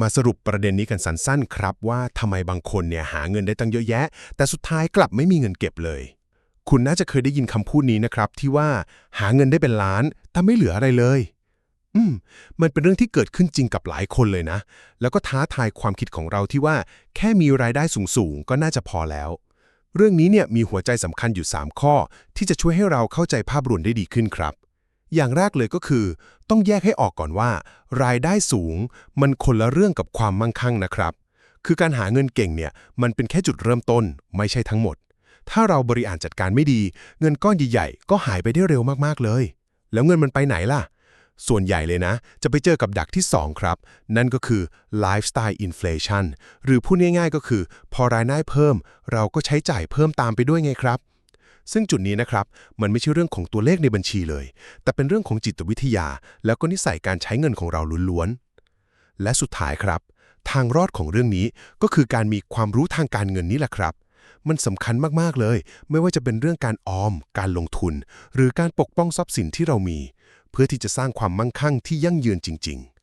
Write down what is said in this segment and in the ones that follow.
มาสรุปประเด็นนี้กันสั้นๆครับว่าทำไมบางคนเนี่ยหาเงินได้ตั้งเยอะแยะ แต่สุดท้ายกลับไม่มีเงินเก็บเลย คุณน่าจะเคยได้ยินคำพูดนี้นะครับ ที่ว่าหาเงินได้เป็นล้านแต่ไม่เหลืออะไรเลย อืม มันเป็นเรื่องที่เกิดขึ้นจริงกับหลายคนเลยนะ แล้วก็ท้าทายความคิดของเราที่ว่า แค่มีรายได้สูงๆ ก็น่าจะพอแล้ว เรื่องนี้เนี่ยมีหัวใจสำคัญอยู่ 3 ข้อ ที่จะช่วยให้เราเข้าใจภาพรวมได้ดีขึ้นครับ อย่างแรกเลยก็คือ ต้องแยกให้ออกก่อนว่า รายได้สูงมันคนละเรื่องกับความมั่งคั่งนะครับ คือการหาเงินเก่งเนี่ยมันเป็นแค่จุดเริ่มต้นไม่ใช่ทั้งหมด ถ้าเราบริหารจัดการไม่ดี เงินก้อนใหญ่ๆก็หายไปได้เร็วมากๆเลย แล้วเงินมันไปไหนล่ะ ส่วนใหญ่เลยนะ จะไปเจอกับดักที่ 2 ครับ นั่นก็คือ lifestyle inflation หรือพูดง่ายๆ ก็คือ พอรายได้เพิ่ม เราก็ใช้จ่ายเพิ่มตามไปด้วยไงครับ ซึ่งจุดนี้นะครับมันไม่ใช่เรื่องของตัวเลขในบัญชีเลย แต่เป็นเรื่องของจิตวิทยา แล้วก็นิสัยการใช้เงินของเราล้วนๆและสุดท้ายครับ ทางรอดของเรื่องนี้ก็คือการมีความรู้ทางการเงินนี่แหละครับ มันสำคัญมากๆเลย ไม่ว่าจะเป็นเรื่องการออม การลงทุน หรือการปกป้องทรัพย์สินที่เรามี เพื่อที่จะสร้างความมั่งคั่งที่ยั่งยืนจริง ๆ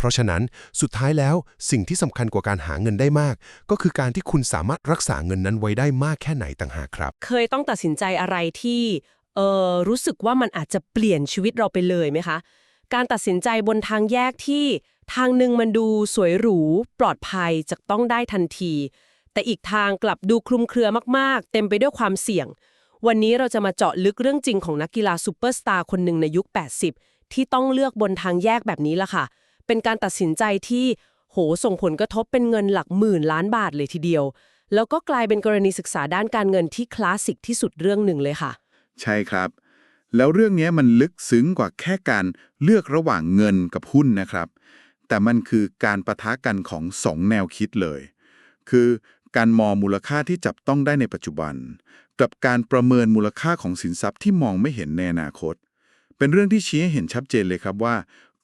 เพราะฉะนั้นสุดท้ายแล้วสิ่งที่สำคัญกว่าการหาเงินได้มาก ก็คือการที่คุณสามารถรักษาเงินนั้นไว้ได้มากแค่ไหนต่างหากครับ เคยต้องตัดสินใจอะไรที่เออรู้สึกว่ามันอาจจะเปลี่ยนชีวิตเราไปเลยไหมคะ การตัดสินใจบนทางแยกที่ทางหนึ่งมันดูสวยหรูปลอดภัยจะต้องได้ทันที แต่อีกทางกลับดูคลุมเครือมากๆ เต็มไปด้วยความเสี่ยง วันนี้เราจะมาเจาะลึกเรื่องจริงของนักกีฬาซูเปอร์สตาร์คนหนึ่งในยุค 80 ที่ต้องเลือกบนทางแยกแบบนี้ละค่ะ เป็นการตัดสินใจที่โหส่งผลกระทบเป็นเงินหลักหมื่นล้านบาทเลยทีเดียว แล้วก็กลายเป็นกรณีศึกษาด้านการเงินที่คลาสสิกที่สุดเรื่องหนึ่งเลยค่ะ ใช่ครับ แล้วเรื่องนี้มันลึกซึ้งกว่าแค่การเลือกระหว่างเงินกับหุ้นนะครับ แต่มันคือการประทะกันของสองแนวคิดเลย คือการมองมูลค่าที่จับต้องได้ในปัจจุบัน กับการประเมินมูลค่าของสินทรัพย์ที่มองไม่เห็นในอนาคต เป็นเรื่องที่ชี้ให้เห็นชัดเจนเลยครับว่า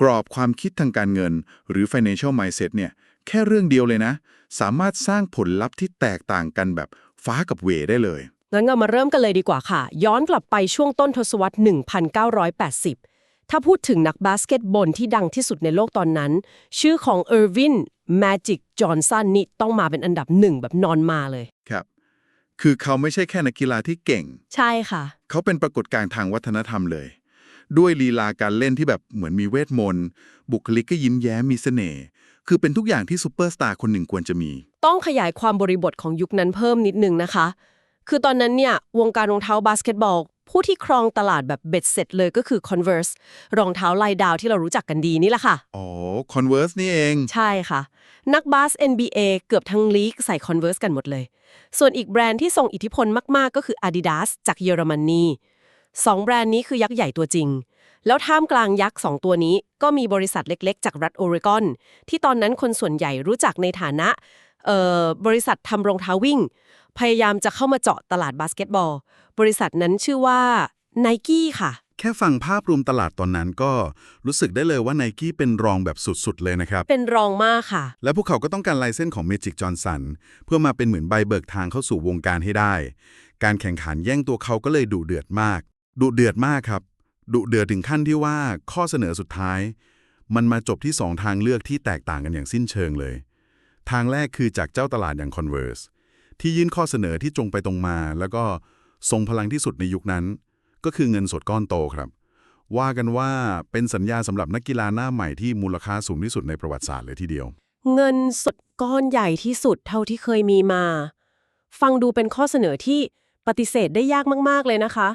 กรอบความคิดทางการเงิน หรือ financial mindset เนี่ยแค่เรื่องเดียวเลยนะ สามารถสร้างผลลัพธ์ที่แตกต่างกันแบบฟ้ากับเหวได้เลย งั้นเรามาเริ่มกันเลยดีกว่าค่ะ ย้อนกลับไปช่วงต้นทศวรรษ 1980 ถ้าพูดถึงนักบาสเกตบอลที่ดังที่สุดในโลกตอนนั้น ชื่อของเออร์วินแมจิกจอห์นสันนี่ต้องมาเป็นอันดับหนึ่งแบบนอนมาเลยครับคือเขาไม่ใช่แค่นักกีฬาที่เก่ง ใช่ค่ะ เขาเป็นปรากฏการณ์ทางวัฒนธรรมเลย ด้วยลีลาการเล่นที่แบบเหมือนมีเวทมนต์ บุคลิกก็ยิ้มแย้มมีเสน่ห์คือเป็นทุกอย่างที่ซูเปอร์สตาร์คนหนึ่งควรจะมี ต้องขยายความบริบทของยุคนั้นเพิ่มนิดนึงนะคะ คือตอนนั้นเนี่ยวงการรองเท้าบาสเกตบอล ผู้ที่ครองตลาดแบบเบ็ดเสร็จเลยก็คือ Converse รองเท้าลายดาวที่เรารู้จักกันดีนี่แหละค่ะ อ๋อ Converse นี่เอง ใช่ค่ะ นักบาส NBA เกือบทั้งลีกใส่ Converse กันหมดเลย ส่วนอีกแบรนด์ที่ทรงอิทธิพลมากๆ ก็คือ Adidas จากเยอรมนี สองแบรนด์นี้คือยักษ์ใหญ่ตัวจริง แล้วท่ามกลางยักษ์สองตัวนี้ก็มีบริษัทเล็กๆ จากรัฐโอเรกอน ที่ตอนนั้นคนส่วนใหญ่รู้จักในฐานะเอ่อบริษัททำรองเท้าวิ่ง พยายามจะเข้ามาเจาะตลาดบาสเกตบอล บริษัทนั้นชื่อว่า Nike ค่ะ แค่ฟังภาพรวมตลาดตอนนั้นก็รู้สึกได้เลยว่าไนกี้เป็นรองแบบสุดๆเลยนะครับ เป็นรองมากค่ะ และพวกเขาก็ต้องการลายเส้นของเมจิกจอห์นสันเพื่อมาเป็นเหมือนใบเบิกทางเข้าสู่วงการให้ได้ การแข่งขันแย่งตัวเขาก็เลยดุเดือดมาก ดุเดือดมากครับ ดุเดือดถึงขั้นที่ว่าข้อเสนอสุดท้าย มันมาจบที่สองทางเลือกที่แตกต่างกันอย่างสิ้นเชิงเลย ทางแรกคือจากเจ้าตลาดอย่าง Converse ที่ยื่นข้อเสนอที่ตรงไปตรงมา แล้วก็ทรงพลังที่สุดในยุคนั้น ก็คือเงินสดก้อนโตครับ ว่ากันว่าเป็นสัญญาสำหรับนักกีฬาหน้าใหม่ที่มูลค่าสูงที่สุดในประวัติศาสตร์เลยทีเดียว เงินสดก้อนใหญ่ที่สุดเท่าที่เคยมีมา ฟังดูเป็นข้อเสนอที่ปฏิเสธได้ยากมาก ๆ เลยนะคะ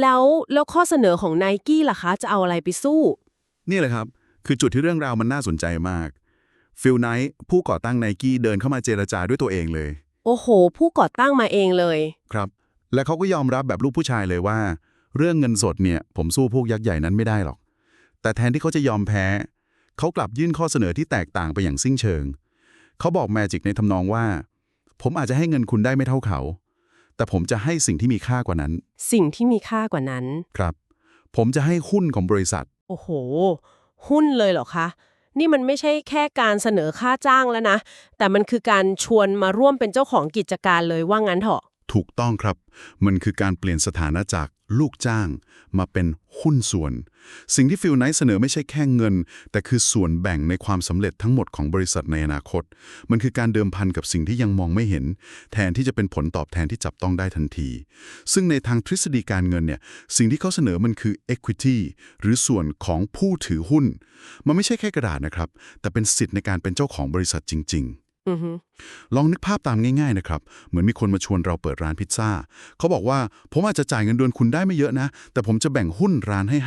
แล้วแล้วข้อเสนอของไนกี้ล่ะคะ จะเอาอะไรไปสู้ นี่แหละครับ คือจุดที่เรื่องราวมันน่าสนใจมากฟิลไนท์ผู้ก่อตั้งไนกี้เดินเข้ามาเจรจาด้วยตัวเองเลย โอ้โห ผู้ก่อตั้งมาเองเลย ครับ และเขาก็ยอมรับแบบลูกผู้ชายเลยว่า เรื่องเงินสดเนี่ย ผมสู้พวกยักษ์ใหญ่นั้นไม่ได้หรอก แต่แทนที่เขาจะยอมแพ้ เขากลับยื่นข้อเสนอที่แตกต่างไปอย่างสิ้นเชิง เขาบอกแมจิกในทำนองว่า ผมอาจจะให้เงินคุณได้ไม่เท่าเขา แต่ผมจะให้สิ่งที่มีค่ากว่านั้น สิ่งที่มีค่ากว่านั้น ครับ ผมจะให้หุ้นของบริษัท โอ้โห หุ้นเลยเหรอคะ นี่มันไม่ใช่แค่การเสนอค่าจ้างแล้วนะ แต่มันคือการชวนมาร่วมเป็นเจ้าของกิจการเลยว่างั้นเถอะ ถูกต้องครับ มันคือการเปลี่ยนสถานะจาก ลูกจ้าง มาเป็นหุ้นส่วน สิ่งที่ฟิลไนท์เสนอไม่ใช่แค่เงิน แต่คือส่วนแบ่งในความสำเร็จทั้งหมดของบริษัทในอนาคต มันคือการเดิมพันกับสิ่งที่ยังมองไม่เห็น แทนที่จะเป็นผลตอบแทนที่จับต้องได้ทันที ซึ่งในทางทฤษฎีการเงินเนี่ยสิ่งที่เขาเสนอมันคือ equity หรือส่วนของผู้ถือหุ้น มันไม่ใช่แค่กระดาษนะครับ แต่เป็นสิทธิ์ในการเป็นเจ้าของบริษัทจริง ๆ ลองนึกภาพตามง่ายๆนะครับ เหมือนมีคนมาชวนเราเปิดร้านพิซซ่า เขาบอกว่าผมอาจจะจ่ายเงินเดือนคุณได้ไม่เยอะนะ แต่ผมจะแบ่งหุ้นร้านให้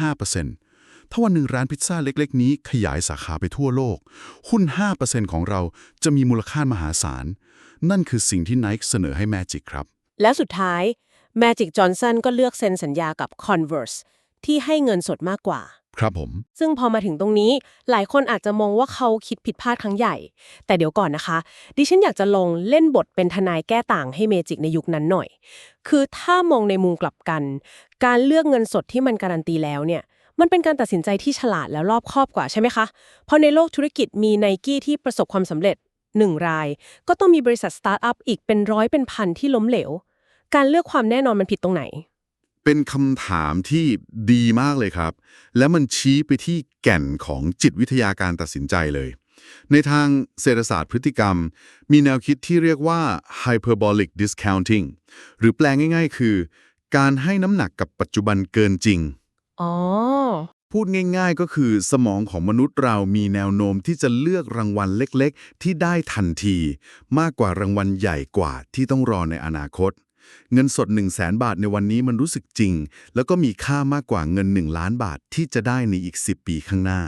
5%ถ้าวันหนึ่งร้านพิซซ่าเล็กๆ นี้ขยายสาขาไปทั่วโลก หุ้น 5%ของเราจะมีมูลค่ามหาศาล นั่นคือสิ่งที่ Nike เสนอให้ Magic ครับ แล้วสุดท้าย Magic Johnson ก็เลือกเซ็นสัญญากับ Converse ที่ให้เงินสดมากกว่า ครับผม ซึ่งพอมาถึงตรงนี้ หลายคนอาจจะมองว่าเขาคิดผิดพลาดครั้งใหญ่ แต่เดี๋ยวก่อนนะคะ ดิฉันอยากจะลงเล่นบทเป็นทนายแก้ต่างให้เมจิกในยุคนั้นหน่อย คือถ้ามองในมุมกลับกัน การเลือกเงินสดที่มันการันตีแล้วเนี่ยมันเป็นการตัดสินใจที่ฉลาดแล้วรอบคอบกว่าใช่ไหมคะ เพราะในโลกธุรกิจมีไนกี้ที่ประสบความสำเร็จหนึ่งราย ก็ต้องมีบริษัทสตาร์ทอัพอีกเป็นร้อยเป็นพันที่ล้มเหลว การเลือกความแน่นอนมันผิดตรงไหน เป็นคำถามที่ดีมากเลยครับ และมันชี้ไปที่แก่นของจิตวิทยาการตัดสินใจเลย ในทางเศรษฐศาสตร์พฤติกรรม มีแนวคิดที่เรียกว่า hyperbolic discounting หรือแปลง่ายๆ คือ การให้น้ำหนักกับปัจจุบันเกินจริง อ๋อ พูดง่ายๆ ก็คือสมองของมนุษย์เรามีแนวโน้มที่จะเลือกรางวัลเล็กๆ ที่ได้ทันที มากกว่ารางวัลใหญ่กว่าที่ต้องรอในอนาคต เงินสด 1 0 0 0 0แบาทในวันนี้มันรู้สึกจริง แล้วก็มีค่ามากกว่าเงิน 1 ล้านบาทที่จะได้ในอีก 10 ปีข้างหน้า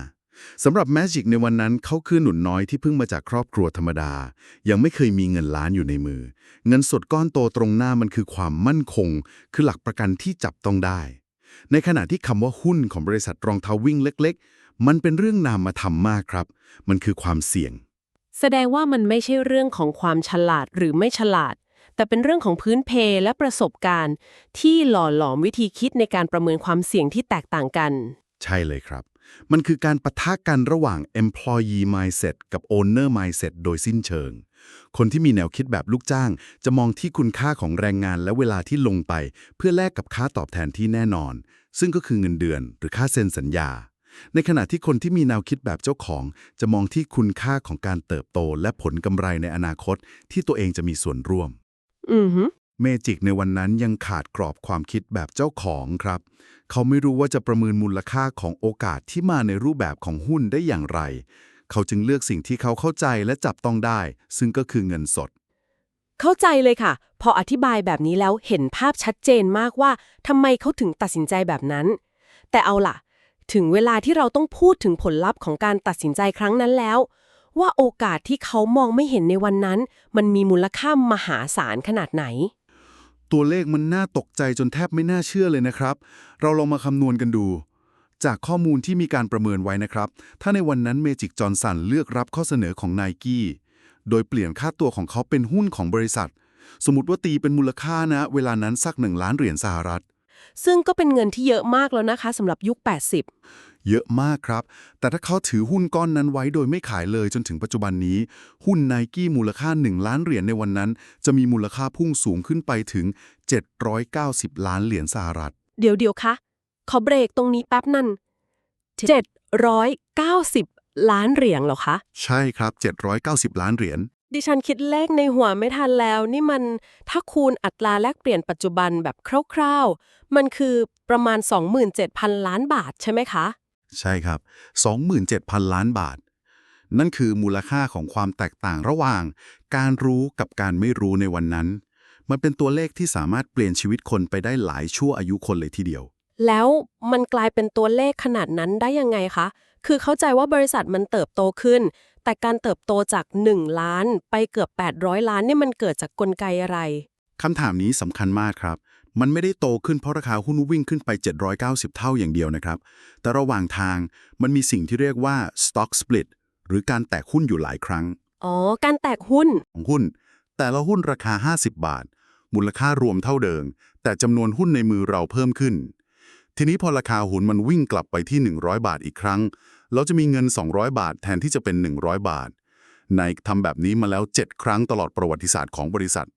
สำหรับ Magic ในวันนั้นเขาคือหนุนน้อยที่เพิ่งมาจากครอบครัวธรรมดา ยังไม่เคยมีเงินล้านอยู่ในมือ เงินสดก้อนโตตรงหน้ามันคือความมั่นคง คือหลักประกันที่จับต้องได้ ในขณะที่คำว่าหุ้นของบริษัทรองเท้าวิ่งเล็ก ๆ มันเป็นเรื่องนามธรรมมากครับ มันคือความเสี่ยง แสดงว่ามันไม่ใช่เรื่องของความฉลาดหรือไม่ฉลาด แต่เป็นเรื่องของพื้นเพและประสบการณ์ ที่หล่อหลอมวิธีคิดในการประเมินความเสี่ยงที่แตกต่างกัน ใช่เลยครับ มันคือการปะทะกันระหว่าง employee mindset กับ owner mindset โดยสิ้นเชิง คนที่มีแนวคิดแบบลูกจ้าง จะมองที่คุณค่าของแรงงานและเวลาที่ลงไป เพื่อแลกกับค่าตอบแทนที่แน่นอน ซึ่งก็คือเงินเดือน หรือค่าเซ็นสัญญาในขณะที่คนที่มีแนวคิดแบบเจ้าของ จะมองที่คุณค่าของการเติบโตและผลกำไรในอนาคตที่ตัวเองจะมีส่วนร่วม อือฮึเมจิกในวันนั้นยังขาดกรอบความคิดแบบเจ้าของครับ เขาไม่รู้ว่าจะประเมินมูลค่าของโอกาสที่มาในรูปแบบของหุ้นได้อย่างไร เขาจึงเลือกสิ่งที่เขาเข้าใจและจับต้องได้ ซึ่งก็คือเงินสด เข้าใจเลยค่ะ พออธิบายแบบนี้แล้วเห็นภาพชัดเจนมากว่าทำไมเขาถึงตัดสินใจแบบนั้น แต่เอาล่ะ ถึงเวลาที่เราต้องพูดถึงผลลัพธ์ของการตัดสินใจครั้งนั้นแล้ว ว่าโอกาสที่เขามองไม่เห็นในวันนั้น มันมีมูลค่ามหาศาลขนาดไหน ตัวเลขมันน่าตกใจจนแทบไม่น่าเชื่อเลยนะครับ เราลองมาคำนวณกันดู จากข้อมูลที่มีการประเมินไว้นะครับ ถ้าในวันนั้นเมจิกจอห์นสันเลือกรับข้อเสนอของไนกี้โดยเปลี่ยนค่าตัวของเขาเป็นหุ้นของบริษัท สมมติว่าตีเป็นมูลค่านะ เวลานั้นสักหนึ่งล้านเหรียญสหรัฐ ซึ่งก็เป็นเงินที่เยอะมากแล้วนะคะสำหรับยุค 80 เยอะมากครับ แต่ถ้าเขาถือหุ้นก้อนนั้นไว้โดยไม่ขายเลยจนถึงปัจจุบันนี้ หุ้นไนกี้มูลค่า 1 ล้านเหรียญในวันนั้น จะมีมูลค่าพุ่งสูงขึ้นไปถึง 790 ล้านเหรียญสหรัฐ เดี๋ยวเดี๋ยวคะขอเบรกตรงนี้แป๊บนั่น790 ล้านเหรียญเหรอคะ ใช่ครับ 790 ล้านเหรียญดิฉันคิดเลขในหัวไม่ทันแล้ว นี่มันถ้าคูณอัตราแลกเปลี่ยนปัจจุบันแบบคร่าวๆ มันคือประมาณ 27,000 ล้านบาทใช่ไหมคะ ใช่ครับ 27,000 ล้านบาท นั่นคือมูลค่าของความแตกต่างระหว่าง การรู้กับการไม่รู้ในวันนั้น มันเป็นตัวเลขที่สามารถเปลี่ยนชีวิตคนไปได้หลายชั่วอายุคนเลยทีเดียว แล้วมันกลายเป็นตัวเลขขนาดนั้นได้ยังไงคะ คือเข้าใจว่าบริษัทมันเติบโตขึ้น แต่การเติบโตจาก 1 ล้านไปเกือบ 800 ล้านเนี่ยมันเกิดจากกลไกอะไรคำถามนี้สำคัญมากครับ มันไม่ได้โตขึ้นเพราะราคาหุ้นวิ่งขึ้นไป 790 เท่าอย่างเดียวนะครับ แต่ระหว่างทางมันมีสิ่งที่เรียกว่า stock split หรือการแตกหุ้นอยู่หลายครั้ง อ๋อ การแตกหุ้นของหุ้น แต่ละหุ้นราคา 50 บาท มูลค่ารวมเท่าเดิม แต่จำนวนหุ้นในมือเราเพิ่มขึ้น ทีนี้พอราคาหุ้นมันวิ่งกลับไปที่ 100 บาทอีกครั้ง เราจะมีเงิน 200 บาทแทนที่จะเป็น 100 บาทไนค์ทำแบบนี้มาแล้ว 7 ครั้งตลอดประวัติศาสตร์ของบริษัท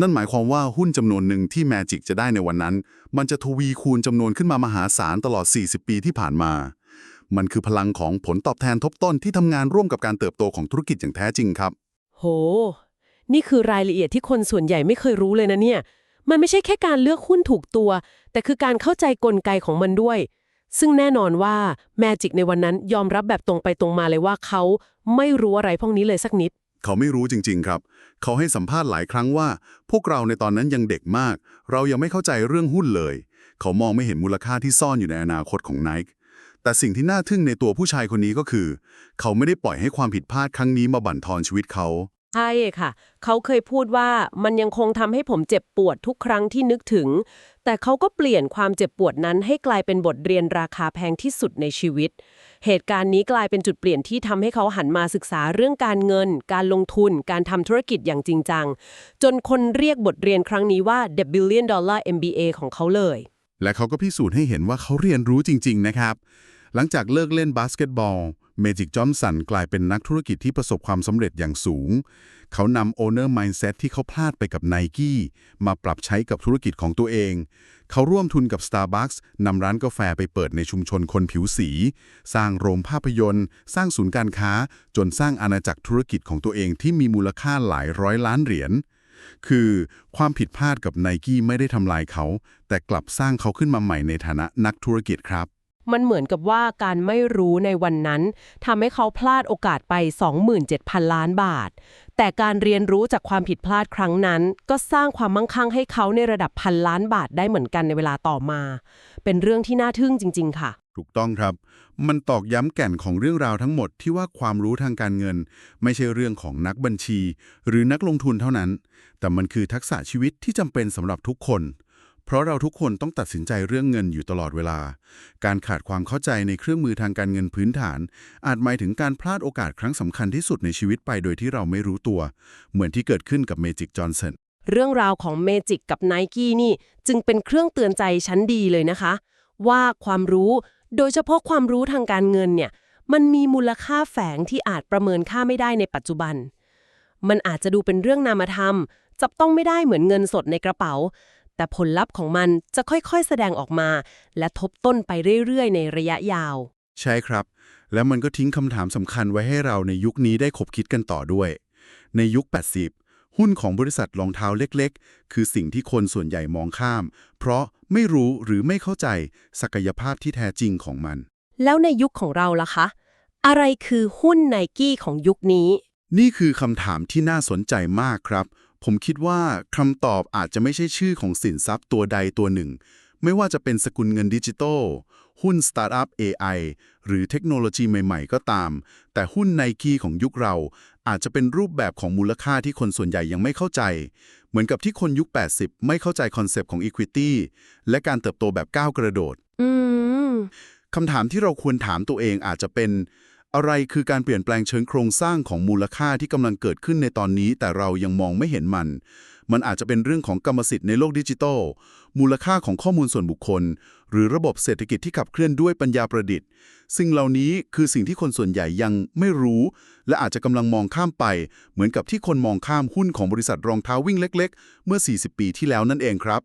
นั่นหมายความว่าหุ้นจำนวนหนึ่งที่ Magic จะได้ในวันนั้น มันจะทวีคูณจำนวนขึ้นมามหาศาลตลอด 40 ปีที่ผ่านมา มันคือพลังของผลตอบแทนทบต้นที่ทำงานร่วมกับการเติบโตของธุรกิจอย่างแท้จริงครับ โห นี่คือรายละเอียดที่คนส่วนใหญ่ไม่เคยรู้เลยนะเนี่ย มันไม่ใช่แค่การเลือกหุ้นถูกตัว แต่คือการเข้าใจกลไกของมันด้วย ซึ่งแน่นอนว่าแมจิกในวันนั้นยอมรับแบบตรงไปตรงมาเลยว่าเขาไม่รู้อะไรพวกนี้เลยสักนิด เขาไม่รู้จริง ๆ ครับ เขาให้สัมภาษณ์หลายครั้งว่า พวกเราในตอนนั้นยังเด็กมาก เรายังไม่เข้าใจเรื่องหุ้นเลย เขามองไม่เห็นมูลค่าที่ซ่อนอยู่ในอนาคตของ Nike แต่สิ่งที่น่าทึ่งในตัวผู้ชายคนนี้ก็คือ เขาไม่ได้ปล่อยให้ความผิดพลาดครั้งนี้มาบั่นทอนชีวิตเขา ใช่ค่ะ เขาเคยพูดว่ามันยังคงทำให้ผมเจ็บปวดทุกครั้งที่นึกถึง แต่เขาก็เปลี่ยนความเจ็บปวดนั้นให้กลายเป็นบทเรียนราคาแพงที่สุดในชีวิต เหตุการณ์นี้กลายเป็นจุดเปลี่ยนที่ทำให้เขาหันมาศึกษาเรื่องการเงิน การลงทุน การทำธุรกิจอย่างจริงจัง จนคนเรียกบทเรียนครั้งนี้ว่า The Billion Dollar MBA ของเขาเลย และเขาก็พิสูจน์ให้เห็นว่าเขาเรียนรู้จริง ๆ นะครับ หลังจากเลิกเล่นบาสเกตบอล เมจิกจอมสันกลายเป็นนักธุรกิจที่ประสบความสำเร็จอย่างสูง เขานำ Owner Mindset ที่เขาพลาดไปกับ Nike มาปรับใช้กับธุรกิจของตัวเอง เขาร่วมทุนกับ Starbucks นำร้านกาแฟไปเปิดในชุมชนคนผิวสี สร้างโรงภาพยนตร์ สร้างศูนย์การค้า จนสร้างอาณาจักรธุรกิจของตัวเองที่มีมูลค่าหลายร้อยล้านเหรียญคือความผิดพลาดกับไนกี้ไม่ได้ทำลายเขา แต่กลับสร้างเขาขึ้นมาใหม่ในฐานะนักธุรกิจครับ มันเหมือนกับว่าการไม่รู้ในวันนั้นทำให้เขาพลาดโอกาสไป 27,000 ล้านบาท แต่การเรียนรู้จากความผิดพลาดครั้งนั้น ก็สร้างความมั่งคั่งให้เขาในระดับพันล้านบาทได้เหมือนกันในเวลาต่อมา เป็นเรื่องที่น่าทึ่งจริง ๆ ค่ะ ถูกต้องครับ มันตอกย้ำแก่นของเรื่องราวทั้งหมดที่ว่าความรู้ทางการเงิน ไม่ใช่เรื่องของนักบัญชี หรือนักลงทุนเท่านั้น แต่มันคือทักษะชีวิตที่จำเป็นสำหรับทุกคน เพราะเราทุกคนต้องตัดสินใจเรื่องเงินอยู่ตลอดเวลา การขาดความเข้าใจในเครื่องมือทางการเงินพื้นฐาน อาจหมายถึงการพลาดโอกาสครั้งสำคัญที่สุดในชีวิตไปโดยที่เราไม่รู้ตัว เหมือนที่เกิดขึ้นกับเมจิกจอห์นสันเรื่องราวของเมจิกกับไนกี้นี่ จึงเป็นเครื่องเตือนใจชั้นดีเลยนะคะ ว่าความรู้ โดยเฉพาะความรู้ทางการเงินเนี่ย มันมีมูลค่าแฝงที่อาจประเมินค่าไม่ได้ในปัจจุบัน มันอาจจะดูเป็นเรื่องนามธรรม จับต้องไม่ได้เหมือนเงินสดในกระเป๋า แต่ผลลัพธ์ของมันจะค่อยๆ แสดงออกมา และทบต้นไปเรื่อยๆ ในระยะยาว ใช่ครับ แล้วมันก็ทิ้งคำถามสำคัญไว้ให้เราในยุคนี้ได้คบคิดกันต่อด้วย ในยุค 80 หุ้นของบริษัทรองเท้าเล็กๆ คือสิ่งที่คนส่วนใหญ่มองข้าม เพราะไม่รู้หรือไม่เข้าใจศักยภาพที่แท้จริงของมัน แล้วในยุคของเราล่ะคะ อะไรคือหุ้นไนกี้ของยุคนี้ นี่คือคำถามที่น่าสนใจมากครับ ผมคิดว่าคำตอบอาจจะไม่ใช่ชื่อของสินทรัพย์ตัวใดตัวหนึ่ง ไม่ว่าจะเป็นสกุลเงินดิจิตอลหุ้นสตาร์ทอัพ AI หรือเทคโนโลยีใหม่ๆ ก็ตาม แต่หุ้นไนกี้ของยุคเรา อาจจะเป็นรูปแบบของมูลค่าที่คนส่วนใหญ่ยังไม่เข้าใจ เหมือนกับที่คนยุค 80 ไม่เข้าใจคอนเซปต์ของ Equity และการเติบโตแบบก้าวกระโดดอืมคำถามที่เราควรถามตัวเองอาจจะเป็น อะไรคือการเปลี่ยนแปลงเชิงโครงสร้างของมูลค่าที่กำลังเกิดขึ้นในตอนนี้ แต่เรายังมองไม่เห็นมัน มันอาจจะเป็นเรื่องของกรรมสิทธิ์ในโลกดิจิทัล มูลค่าของข้อมูลส่วนบุคคล หรือระบบเศรษฐกิจที่ขับเคลื่อนด้วยปัญญาประดิษฐ์ สิ่งเหล่านี้คือสิ่งที่คนส่วนใหญ่ยังไม่รู้ และอาจจะกำลังมองข้ามไป เหมือนกับที่คนมองข้ามหุ้นของบริษัทรองเท้าวิ่งเล็ก ๆ เมื่อ 40 ปีที่แล้วนั่นเองครับ